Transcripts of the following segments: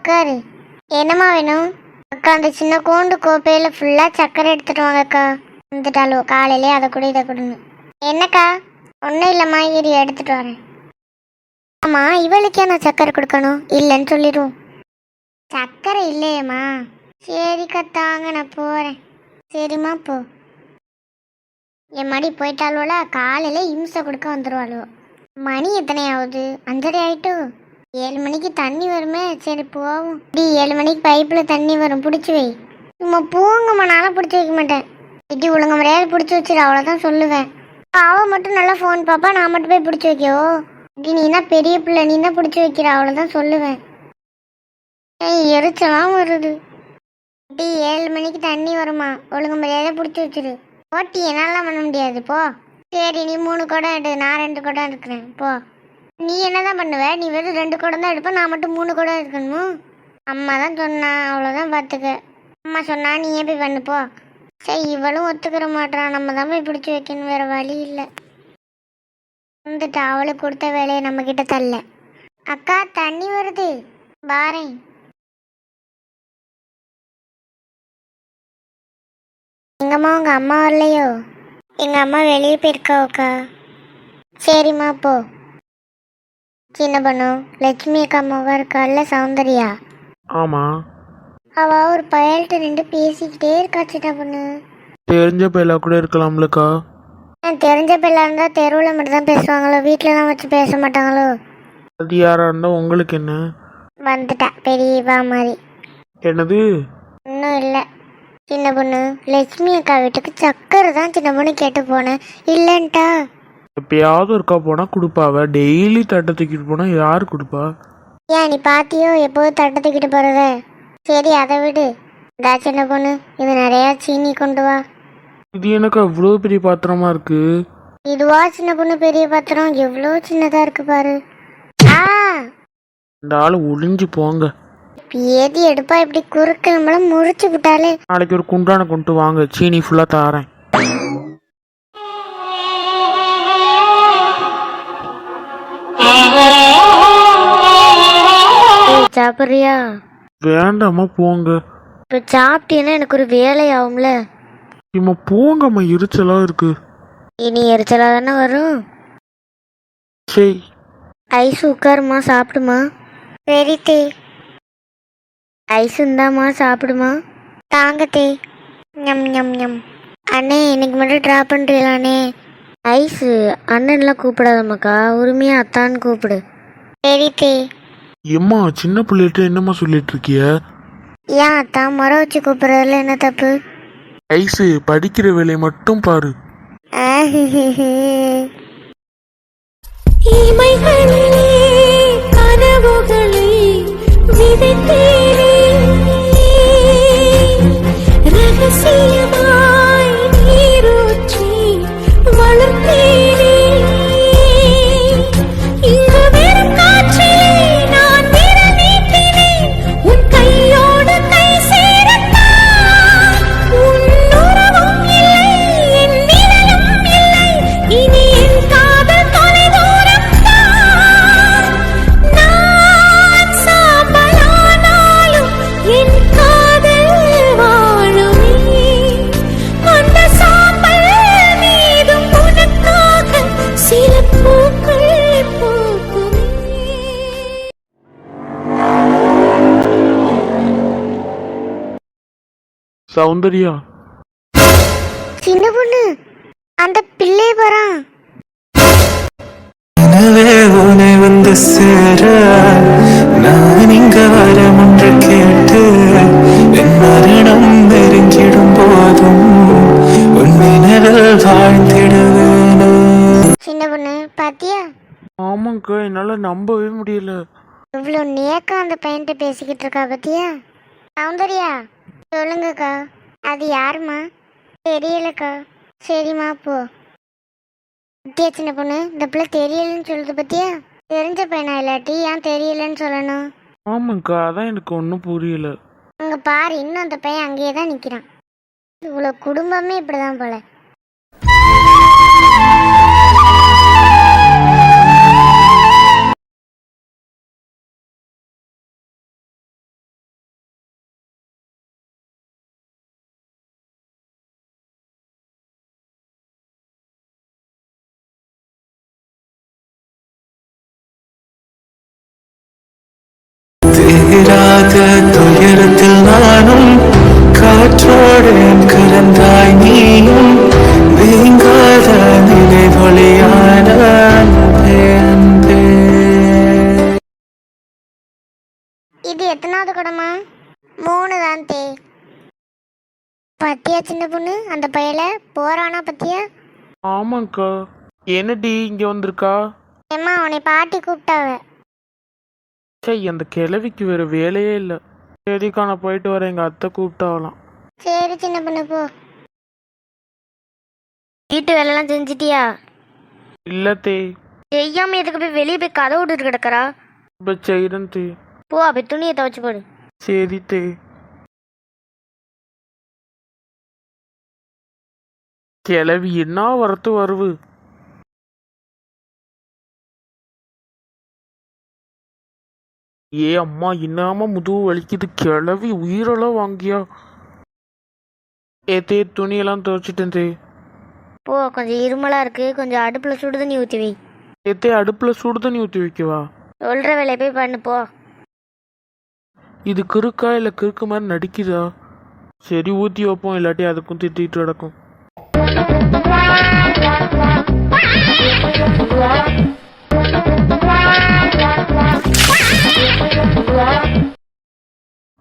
உட்காரு. என்னம்மா வேணும்? அக்கா அந்த சின்ன கோண்டு கோப்பையில் ஃபுல்லாக சக்கரை எடுத்துட்டு வாங்க அக்கா வந்துட்டாலோ காலையிலே அதை கூட இதை கொடுங்க என்னக்கா? ஒன்றும் இல்லைம்மா இரு எடுத்துட்டு வரேன். ஆமாம் இவளுக்கே நான் சக்கரை கொடுக்கணும். இல்லைன்னு சொல்லிடுவோம். சக்கரை இல்லையேம்மா. சரிக்கா தாங்க நான் போகிறேன் சரிம்மா போ. என் மடி போயிட்டாலோல காலையில் இம்சை கொடுக்க வந்துடுவாளோ மணி எத்தனை ஆகுது அஞ்சரை ஆயிட்டு? ஏழு மணிக்கு தண்ணி வருமே? சரி போவோம். டி ஏழு மணிக்கு பைப்பில் தண்ணி வரும். பிடிச்சி வை. சும்மா பூங்கம்மா நானும் பிடிச்சி வைக்க மாட்டேன். இடி ஒழுங்க முறையாவது பிடிச்சி வச்சிரு. அவ்வளோதான் சொல்லுவேன். அவள் மட்டும் நல்லா ஃபோன் பாப்பா நான் மட்டும் போய் பிடிச்சி வைக்கவோ? இப்படி நீ தான் பெரிய பிள்ளை? நீ தான் பிடிச்சி வைக்கிற? அவ்வளோதான் சொல்லுவேன். ஏய் எரிச்சலாம் வருது. இப்படி ஏழு மணிக்கு தண்ணி வருமா? ஒழுங்கு மரியாதை பிடிச்சி வச்சிரு. போட்டி என்னாலாம் பண்ண முடியாது. போ. சரி நீ மூணு குடம் எடு. நான் ரெண்டு குடம் எடுக்கிறேன். போ. நீ என்னதான் பண்ணுவ? நீ வெறும் ரெண்டு குடம் தான் எடுப்ப நான் மட்டும் மூணு குடம் எடுக்கணுமோ? அம்மா தான் சொன்னா அவ்வளோதான் பார்த்துக்க அம்மா சொன்னா ஏன் போய் பண்ணுப்போ சரி இவளும் ஒத்துக்கிற மாட்டான் நம்ம தான் போய் பிடிச்சி வைக்கணும் வேற வழி இல்லை. வந்துட்டு அவளுக்கு கொடுத்த வேலையை நம்ம கிட்ட தரல. அக்கா தண்ணி வருது. பாரேன். எங்கம்மா உங்க அம்மா வரலையோ? எங்க அம்மா வெளியே போயிருக்காவுக்கா. சரிம்மா போ. சின்ன பொண்ணு? லட்சுமி அக்கா அம்மாவா இருக்கால்ல சௌந்தர்யா? ஆமாம் அவ ஒரு பயல்கிட்ட நின்று பேசிக்கிட்டே இருக்கா சின்ன பொண்ணு. தெரிஞ்ச பையலா கூட இருக்கலாம்லக்கா. நான் தெரிஞ்ச பிள்ளை இருந்தா தெருவில் மட்டும் தான் பேசுவாங்களோ? வீட்டிலலாம் வச்சு பேச மாட்டாங்களோ? அது யாராக இருந்தால் உங்களுக்கு என்ன? வந்துட்டா பெரியவா மாதிரி. என்னது? இன்னும் இல்லை. சின்ன பொண்ணு லட்சுமி அக்கா வீட்டுக்கு சக்கரை தான் சின்ன பொண்ணு கேட்டு போனேன். இல்லைன்ட்டா. எப்பயாவது ஒருக்கா போனால் கொடுப்பாவ? டெய்லி தட்டை தூக்கிட்டு போனால் யார் கொடுப்பா? ஏன் நீ பாத்தியோ எப்போதும் தட்டை தூக்கிட்டு போறத? சரி அதை விடு. இதா சின்ன பொண்ணு இது நிறைய சீனி கொண்டு வா. இது எனக்கு அவ்வளோ பெரிய பாத்திரமா இருக்கு. இதுவா சின்ன பொண்ணு பெரிய பாத்திரம்? எவ்வளோ சின்னதா இருக்கு பாரு. ஆ! இந்த ஆள் ஒளிஞ்சு போங்க. ஏதி எடுப்பா இப்படி குறுக்க நம்மள முறிச்சு விட்டாலே. நாளைக்கு ஒரு குண்டான கொண்டு வாங்க. சீனி ஃபுல்லாக தாரேன். சாப்பிட்றியா? வேண்டாம்மா போங்க. இப்போ சாப்பிட்டீங்கன்னா எனக்கு ஒரு வேலை ஆகும்ல இம்மா போங்கம்மா எரிச்சலாக இருக்கு. இனி எரிச்சலா தானே வரும்? சரி. ஐஸ் உட்காருமா சாப்பிடுமா? சரி தே. ஐஸ் இந்தாம்மா சாப்பிடுமா? தாங்க தே. ஞம் ஞம் ஞம். அண்ணே இன்னைக்கு மட்டும் ட்ராப் பண்ணுறீங்களாண்ணே ஐஸு அண்ணன்லாம் கூப்பிடாதம்மாக்கா உரிமையாக அத்தான்னு கூப்பிடு. சரி தே. எம்மா சின்ன பிள்ளைகிட்ட என்னம்மா சொல்லிட்டு இருக்கிய ஏன் அத்தான் மரம் வச்சு கூப்பிட்றதுல என்ன தப்பு? ஐஸு படிக்கிற வேலையை மட்டும் பாரு. இமைகளிலே கனவுகளை விதைத்தேனே சௌந்தர்யா. சின்ன பொண்ணு அந்த பிள்ளை வரான் எனவே உன்னை வந்து சேர நான் இங்க வரம் ஒன்று கேட்டு என் மரணம் நெருங்கிடும் போதும் உன் நினைவில் வாழ்ந்திடுவேனே. சின்ன பொண்ணு பாத்தியா? ஆமாங்க்கா என்னால் நம்பவே முடியல. இவ்வளோ நேக்கம் அந்த பையன்கிட்ட பேசிக்கிட்டு இருக்கா பத்தியா? சௌந்தர்யா சொல்லுங்கக்கா. அது யாருமா தெரியலக்கா. சரிம்மா போ. பத்தியா சின்ன பொண்ணு? இந்த பிள்ளை தெரியலன்னு சொல்லுது பத்தியா? தெரிஞ்ச பையனா இல்லாட்டி ஏன் தெரியலன்னு சொல்லணும்? ஆமாங்க்கா அதான் எனக்கு ஒன்றும் புரியல. அங்க பாரு இன்னும் அந்த பையன் அங்கேயே தான் நிக்கிறான். இவ்வளோ குடும்பமே இப்படிதான் போல. நீங்காத துயரத்தில் நானும் காற்றோடு கலந்தாய் நீயும் அன்பே, அன்பே. இது எத்தனாவது குடமா? மூணு தான் தே. பத்தியா சின்ன பொண்ணு? அந்த பையல போறானா பத்தியா? ஆமாங்க்கா என்னடி இங்கே வந்திருக்கா? ஏம்மா உன்னை பாட்டி கூப்பிட்டாவ. சே அந்த கிழவிக்கு வேற வேலையே இல்லை. சரிக்கா நான் போயிட்டு வரேன் எங்கள் அத்தை கூப்பிட்டாவலாம் சரி சின்ன பொண்ணு போ. வீட்டு வேலைலாம் செஞ்சிட்டியா? இல்லை தே. செய்யாம எதுக்கு போய் வெளியே போய் கதை விட்டுட்டு கிடக்குறா? இப்போ செய்கிறேன் தே. போ அப்படி துணியை துவைச்சு போடு. சரி தே. கிளவி என்ன வரத்து வருவு? ஏ அம்மா இன்னாம முதுகு வலிக்குது. கிளவி உயிரெல்லாம் வாங்கியா. ஏ தே துணியெல்லாம் துவைச்சிட்டேன் தே. போ கொஞ்சம் இருமலா இருக்கு. கொஞ்சம் அடுப்புல சுடு தண்ணி ஊற்றி வை. ஏ தே அடுப்பில் சுடு தண்ணி ஊற்றி வைக்கவா சொல்ற வேலையை போய் பண்ணு போ. இது கிறுக்கா இல்லை கிறுக்கு மாதிரி நடிக்குதா? சரி ஊற்றி வைப்போம். இல்லாட்டி அதுக்கும் திட்டிட்டு கிடக்கும்.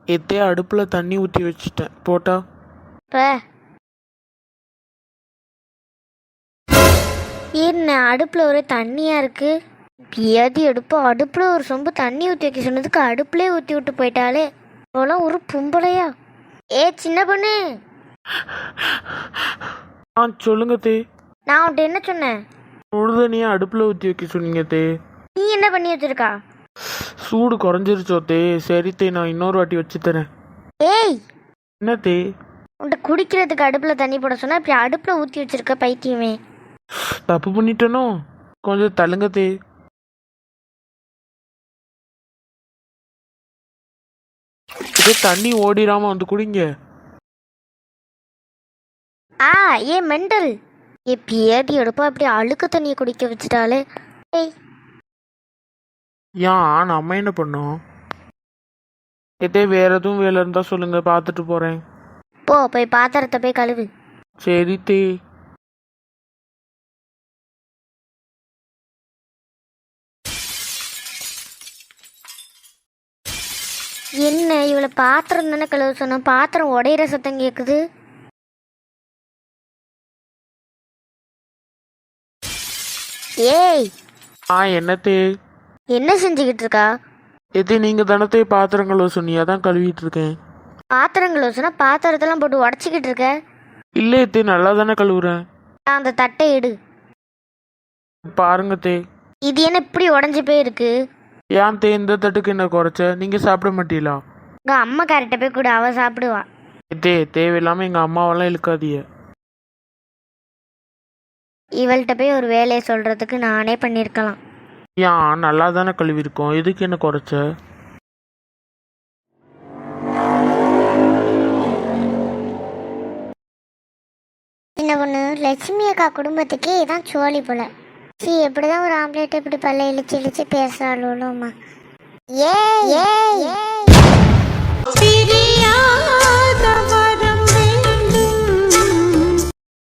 எத்தே அடுப்பில் தண்ணி ஊற்றி வச்சிட்டேன். போட்டா? என்ன அடுப்பில் ஒரே தண்ணியாக இருக்கு? பியாதி அடுப்பு அடுப்பில் ஒரு சொம்பு தண்ணி ஊற்றி வைக்க சொன்னதுக்கு அடுப்புலேயே ஊற்றி விட்டு போயிட்டாலே அவ்வளோ ஒரு பொம்பளையா ஏ சின்ன பொண்ணு. ஆ சொல்லுங்க தே. நான் உன்ட்ட என்ன சொன்னேன்? தண்ணியை அடுப்பில் ஊற்றி வைக்க சொன்னீங்க தே. நீ என்ன பண்ணி வச்சிருக்கா? சூடு குறைஞ்சிருச்சோ தே. சரி தே நான் இன்னொரு வாட்டி வச்சு தரேன். ஏய்! என்ன தே? உன்ட்ட குடிக்கிறதுக்கு அடுப்பில் தண்ணி போட சொன்னா இப்படி அடுப்பில் ஊற்றி வச்சிருக்க பைத்தியமே. தப்பு பண்ணிட்டேனோ? கொஞ்சம் தள்ளுங்க தே. இதே தண்ணி ஓடிடாம வந்து குடிங்க. ஆ ஏ மெண்டல். ஏ பியாதி எடுப்பா அப்படி அழுக்கு தண்ணியை குடிக்க வச்சுட்டாலே. ஏய் ஏன் நம்ம என்ன பண்ணோம்? இதே வேற எதுவும் வேலை இருந்தா சொல்லுங்க பார்த்துட்டு போறேன். போ போய் பாத்திரத்தை போய் கழுவு. சரி தே. என்ன இவளை பாத்திரம் தானே கழுவ சொன்னா பாத்திரம் உடையிற சத்தம் கேட்குது ஏய்! ஆ என்ன தே என்ன செஞ்சுக்கிட்டு இருக்கா எதே நீங்க தானத்தே பாத்திரங்களோ சொன்னீங்க அதான் கழுவிட்டு இருக்கேன் பாத்திரம் கழுவ சொன்னா பாத்திரத்தெல்லாம் போட்டு உடச்சிக்கிட்டு இருக்க இல்ல தே நல்லா தானே கழுவுறேன் அந்த தட்டை எடு. பாருங்க தே. இது என்ன இப்படி உடஞ்சி போயிருக்கு? ஏன் தே இந்த தட்டுக்கு என்ன குறைச்ச? நீங்க சாப்பிட மாட்டீங்களா? உங்க அம்மா கரெக்டாக போய் கூட அவ சாப்பிடுவா. தே தேவையில்லாம எங்க அம்மாவெல்லாம் இழுக்காதீங்க. இவள்கிட்ட போய் ஒரு வேலையை சொல்றதுக்கு நானே பண்ணியிருக்கலாம். ஏன் நல்லா தானே கழுவிருக்கோம் எதுக்கு என்ன குறைச்ச? என்ன பொண்ணு லட்சுமி அக்கா குடும்பத்துக்கே இதான் சோழி போல. சி எப்படிதான் ஒரு ஆம்லேட் இப்படி பல்ல இழிச்சு இழிச்சு பேசுறாளோமா ஏ ஏ